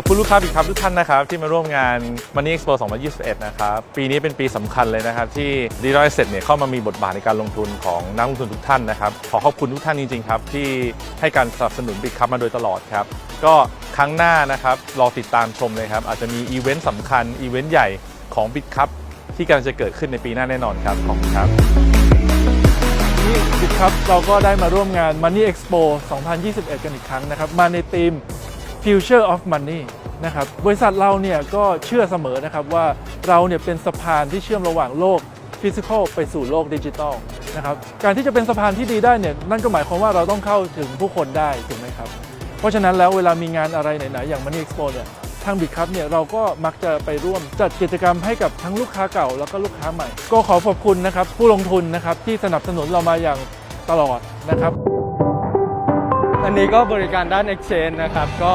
ขอบคุณลูกค้าอีกครับทุกท่านนะครับที่มาร่วมงาน Money Expo 2021 นะครับปีนี้เป็นปีสำคัญเลยนะครับที่ d e l o i t e เนี่ยเข้ามามีบทบาทในการลงทุนของนักลงทุนทุกท่านนะครับขอขอบคุณทุกท่านจริงๆครับที่ให้การสนับสนุนบิ๊กคัพมาโดยตลอดครับก็ครั้งหน้านะครับรอติดตามชมเลยครับอาจจะมีอีเวนต์สำคัญอีเวนต์ใหญ่ของบิ๊กคัพที่กำลังจะเกิดขึ้นในปีหน้าแน่นอนครับขอบคุณครับ นี่บิดครับเราก็ได้มาร่วมงาน Money Expo 2021 กันอีกครั้งนะครับ มาในธีม Future of Money นะครับบริษัทเราเนี่ยก็เชื่อเสมอนะครับว่าเราเนี่ยเป็นสะพานที่เชื่อมระหว่างโลกฟิสิกอลไปสู่โลกดิจิทัลนะครับการที่จะเป็นสะพานที่ดีได้เนี่ยนั่นก็หมายความว่าเราต้องเข้าถึงผู้คนได้ถูกไหมครับ เพราะฉะนั้นแล้วเวลามีงานอะไรไหนๆอย่าง Money Expo เนี่ยทางบิดครับเนี่ยเราก็มักจะไปร่วมจัดกิจกรรมให้กับทั้งลูกค้าเก่าแล้วก็ลูกค้าใหม่ ก็ขอขอบคุณนะครับผู้ลงทุนนะครับที่สนับสนุนเรามาอย่างตลอดนะครับ อันนี้ก็บริการด้าน Exchange นะครับ ก็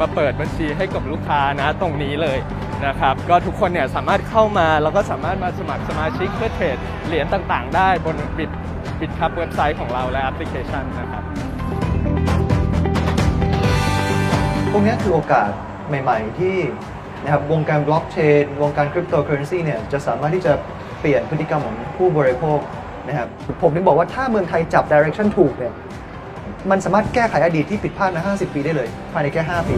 มาเปิดบัญชีให้กับลูกค้านะตรงนี้เลยนะครับ ก็ทุกคนเนี่ยสามารถเข้ามาแล้วก็สามารถมาสมัครสมาชิกเพื่อเทรดเหรียญต่างๆ ได้บนบิตบิตครับเว็บไซต์ของเราและแอปพลิเคชันนะครับพวกเนี้คือโอกาสใหม่ ๆ ที่นะครับวงการบล็อกเชนวงการคริปโตเคอเรนซีเนี่ยจะสามารถที่จะเปลี่ยนพฤติกรรมของผู้บริโภคนะครับผมถึงบอกว่าถ้าเมืองไทยจับดิเรกชันถูกเนี่ย มันสามารถแก้ไขอดีตที่ผิดพลาดมา50 ปีได้เลย ภายในแค่ 5 ปี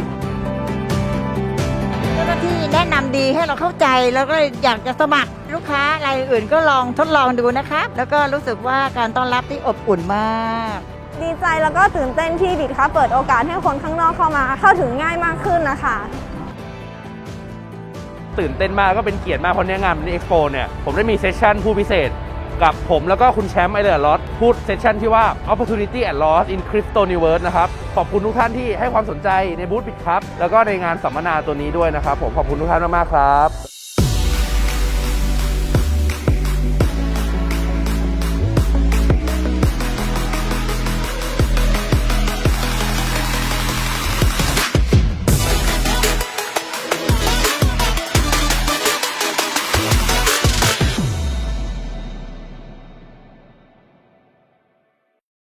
เจ้าหน้าที่แนะนำดีให้เราเข้าใจแล้วก็อยากจะสมัครลูกค้ารายอื่นก็ลองทดลองดูนะครับแล้วก็รู้สึกว่าการต้อนรับที่อบอุ่นมาก ดีใจแล้วก็ตื่นเต้นที่บิดครับเปิดโอกาสให้คนข้างนอกเข้ามา เข้าถึงง่ายมากขึ้นนะคะ ตื่นเต้นมากก็เป็นเกียรติมากเพราะเนี้ยงานนี้เอ็กโปเนี่ย ผมได้มีเซสชั่นผู้พิเศษ กับผมแล้วก็คุณแชมป์ไอเดอร์ลอสพูดเซสชั่นที่ว่า opportunity and loss in crypto universe นะครับ ขอบคุณทุกท่านที่ให้ความสนใจในบูธปิดครับ แล้วก็ในงานสัมมนาตัวนี้ด้วยนะครับผมขอบคุณทุกท่านมากๆครับ